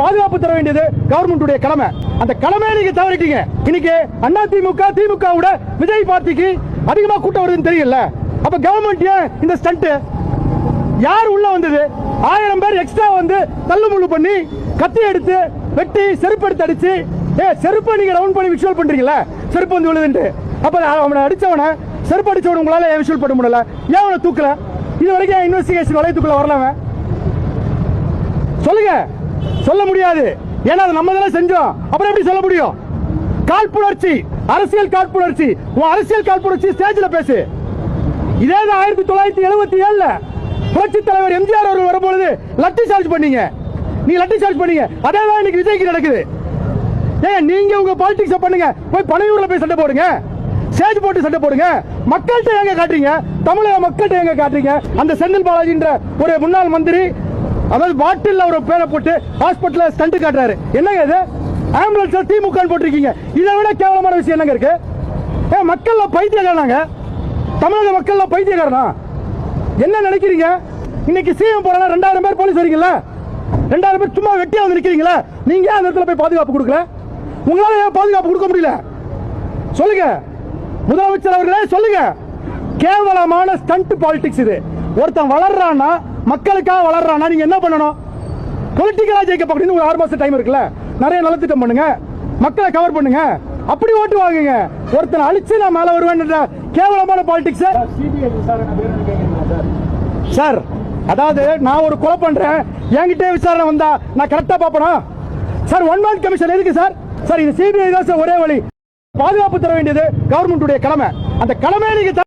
பாதுகாப்பு தர வேண்டியது கவர்மெண்டுடைய கடமை. அந்த கடமையை நீங்க தவறிட்டீங்க. இன்னைக்கு அண்ணா திமுக திமுக விட விஜய் பார்ட்டிக்கு அதிகமா கூட்டம் வருதுன்னு தெரியல அப்ப கவர்மெண்ட் ஏன் இந்த ஸ்டண்ட் யார் உள்ள வந்தது? ஆயிரம் பேர் எக்ஸ்ட்ரா வந்து தள்ளுமுள்ளு பண்ணி கத்தி எடுத்து வெட்டி செருப்பு எடுத்து அடிச்சு ஏ செருப்பை நீங்க ரவுண்ட் பண்ணி விஷுவல் பண்றீங்களா செருப்பு வந்து விழுதுன்ட்டு. அப்ப அவனை அடிச்சவனை செருப்பு அடிச்சவன உங்களால விஷுவல் பண்ண முடியல? ஏன் அவனை தூக்கல? இது வரைக்கும் இன்வெஸ்டிகேஷன் வளையத்துக்குள்ள வரலாம சொல்ல முடியாது. ஏன்னா அது நம்ம தானே செஞ்சோம். அப்புறம் எப்படி சொல்ல முடியும்? காழ்ப்புணர்ச்சி. அரசியல் காழ்ப்புணர்ச்சி. உன் அரசியல் காழ்ப்புணர்ச்சி ஸ்டேஜில் பேசு. இதே தான் ஆயிரத்தி தொள்ளாயிரத்தி எழுபத்தி ஏழுல புரட்சி தலைவர் எம்ஜிஆர் அவர்கள் வரும்பொழுது லட்டி சார்ஜ் பண்ணீங்க. நீ லட்டி சார்ஜ் பண்ணீங்க. அதே தான் இன்னைக்கு விஜய்க்கு நடக்குது. ஏன் நீங்க உங்க பாலிடிக்ஸ் பண்ணுங்க. போய் பனையூர்ல போய் சண்டை போடுங்க. ஸ்டேஜ் போட்டு சண்டை போடுங்க. மக்கள்கிட்ட எங்க காட்டுறீங்க? தமிழக மக்கள்கிட்ட எங்க காட்டுறீங்க? அந்த செந்தில் பாலாஜின்ற ஒரு முன்னாள் மந்திரி அதாவது பாட்டில் அவர் பேரை போட்டு ஹாஸ்பிட்டல ஸ்டண்ட் காட்டுறாரு. என்னங்க இது? ஆம்புலன்ஸ் திமுக போட்டிருக்கீங்க. இதை விட கேவலமான விஷயம் என்னங்க இருக்கு? ஏ மக்கள்ல பைத்தியக்காரனாங்க. தமிழக மக்கள்ல பைத்தியக்காரனா? என்ன நினைக்கிறீங்க? இன்னைக்கு சிஎம் போறாங்க ரெண்டாயிரம் பேர் போலீஸ் வரீங்களா ரெண்டாயிரம் பேர் சும்மா வெட்டியா வந்து நிக்கிறீங்களா? நீங்க ஏன் அந்த இடத்துல போய் பாதுகாப்பு கொடுக்கல? உங்களால ஏன் பாதுகாப்பு கொடுக்க முடியல? சொல்லுங்க. முதலமைச்சர் அவர்களே சொல்லுங்க. கேவலமான ஸ்டண்ட் பாலிடிக்ஸ் இது. ஒருத்தன் வளர்றான்னா மக்களுக்காக வளர்றான்னா நீங்க என்ன பண்ணணும்? பொலிட்டிக்கலா ஜெயிக்க அப்படின்னு ஒரு ஆறு மாசம் டைம் இருக்குல்ல? நிறைய நலத்திட்டம் பண்ணுங்க. மக்களை கவர் பண்ணுங்க. அப்படி ஓட்டு வாங்குங்க. ஒருத்தனை அழிச்சு நான் மேல வருவேன் கேவலமான பாலிடிக்ஸ் சார் அதாவது நான் ஒரு கொலை பண்றேன். என்கிட்ட விசாரணை வந்தா நான் கரெக்டா பாப்பனா சார் ஒன் மேன் கமிஷன் எதுக்கு சார்? சார் இது சிபிஐ தான் சார் ஒரே வழி. பாதுகாப்பு தர வேண்டியது கவர்மெண்டுடைய கடமை. அந்த கடமையை நீங்க